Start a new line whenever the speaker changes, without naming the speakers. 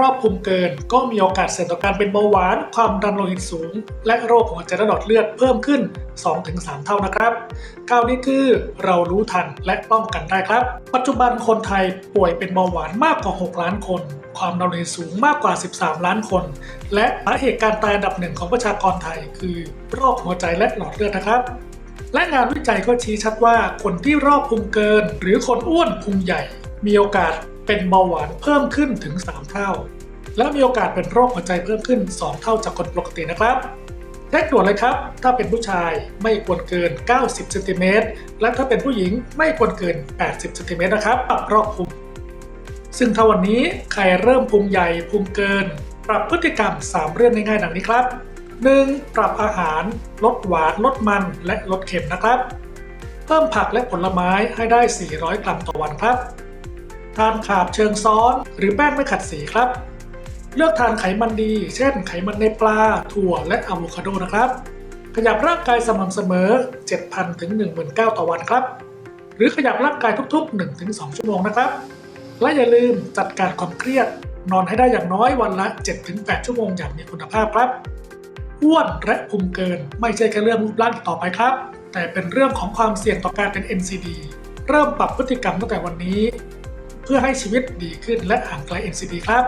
รอบภูมิเกิน ก็มีโอกาสเสี่ยงต่อการเป็นเบาหวาน ความดันโลหิตสูง และโรคหัวใจและหลอดเลือดเพิ่มขึ้น 2-3 เท่านะครับก้าวนี้คือเรารู้ทันและป้องกันได้ครับ ปัจจุบันคนไทยป่วยเป็นเบาหวานมากกว่า 6 ล้านคน ความดันโลหิตสูงมากกว่า 13 ล้านคน และสาเหตุการตายอันดับหนึ่งของประชากรไทย คือโรคหัวใจและหลอดเลือดนะครับและงานวิจัยก็ชี้ชัดว่าคนที่รอบพุงเกิน หรือคนอ้วนพุงใหญ่ มีโอกาส เป็นเบาหวานเพิ่มขึ้นถึง 3 เท่า และมีโอกาสเป็นโรคหัวใจเพิ่มขึ้น 2 เท่าจากคนปกตินะครับเช็คด่วนเลยครับ ถ้าเป็นผู้ชายไม่ควรเกิน 90เซนติเมตรและถ้าเป็นผู้หญิงไม่ควรเกิน 80เซนติเมตรนะครับ ปรับรอบพุงซึ่งถ้าวันนี้ใครเริ่มพุงใหญ่พุงเกิน ปรับพฤติกรรม 3 เรื่องง่ายๆดังนี้ครับ 1. ปรับอาหาร ลดหวาน ลดมัน และลดเค็มนะครับ เพิ่มผักและผลไม้ให้ได้ 400 กรัมต่อวันครับ ทานขาบเชิงซ้อน หรือแป้งไม่ขัดสีครับ เลือกทานไขมันดี เช่น ไขมันในปลา ถั่วและอะโวคาโดนะครับ ขยับร่างกายสม่ำเสมอ 7,000ถึง19,000 ต่อวันครับ หรือขยับร่างกายทุกๆ 1-2 ชั่วโมงนะครับ และอย่าลืมจัดการความเครียด นอนให้ได้อย่างน้อยวันละ 7-8 ชั่วโมงอย่างมีคุณภาพครับอ้วนและพุงเกินไม่ใช่แค่เรื่องรูปร่างต่อไปครับ แต่เป็นเรื่องของความเสี่ยงต่อการเป็น NCD เริ่มปรับพฤติกรรมตั้งแต่วันนี้ พื่อให้ชีวิตดีขึ้นและห่างไกล NCD ครับ